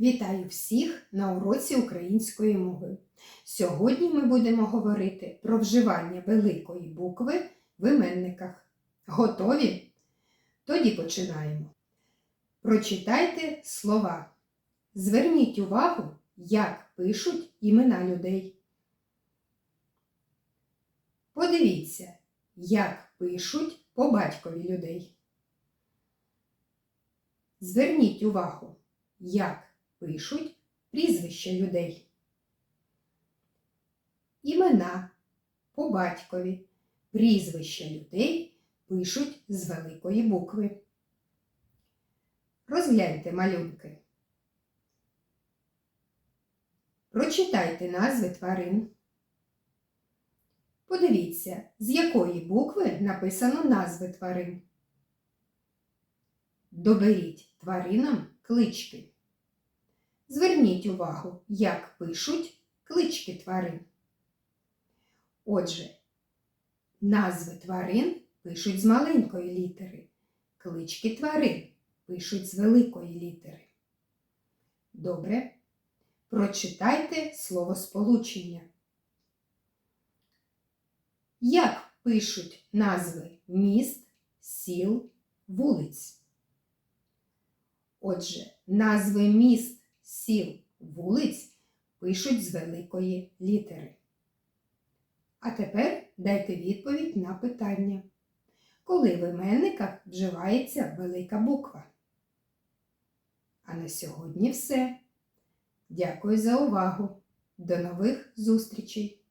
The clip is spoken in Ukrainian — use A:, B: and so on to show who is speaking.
A: Вітаю всіх на уроці української мови. Сьогодні ми будемо говорити про вживання великої букви в іменниках. Готові? Тоді починаємо. Прочитайте слова. Зверніть увагу, як пишуть імена людей. Подивіться, як пишуть по батькові людей. Зверніть увагу, як пишуть прізвища людей. Імена по батькові, прізвища людей пишуть з великої букви. Розгляньте малюнки. Прочитайте назви тварин. Подивіться, з якої букви написано назви тварин. Доберіть тваринам клички. Зверніть увагу, як пишуть клички тварин. Отже, назви тварин пишуть з маленької літери, клички тварин пишуть з великої літери. Добре. Прочитайте словосполучення. Як пишуть назви міст, сіл, вулиць? Отже, назви міст, сіл, вулиць пишуть з великої літери. А тепер дайте відповідь на питання. Коли в іменниках вживається велика буква? А на сьогодні все. Дякую за увагу. До нових зустрічей!